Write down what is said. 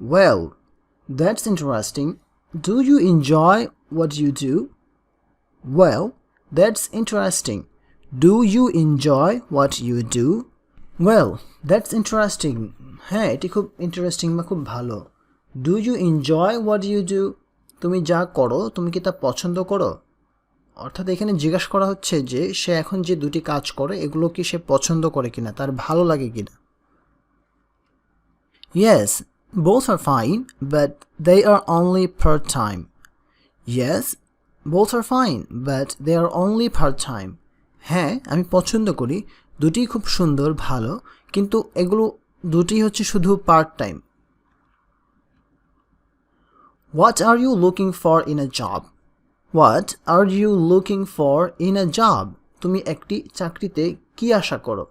Well, that's interesting. Do you enjoy what you do? Well, that's interesting. Do you enjoy what you do? Well, that's interesting. হ্যাঁ এটি খুব interesting বা খুব ভালো do you enjoy what you do তুমি যা করো তুমি কি তা পছন্দ করো অর্থাৎ এখানে জিজ্ঞাসা করা হচ্ছে যে সে এখন যে দুটি কাজ করে এগুলো কি সে পছন্দ করে কিনা তার ভালো লাগে কিনা Yes, both are fine, but they are only part time. Yes, both are fine, but they are only part time. হ্যাঁ আমি পছন্দ করি। দুটি খুব সুন্দর ভালো কিন্তু এগুলো দুটি হচ্ছে শুধু part time what are you looking for in a job what are you looking for in a job তুমি একটি চাকরিতে কি আশা করো?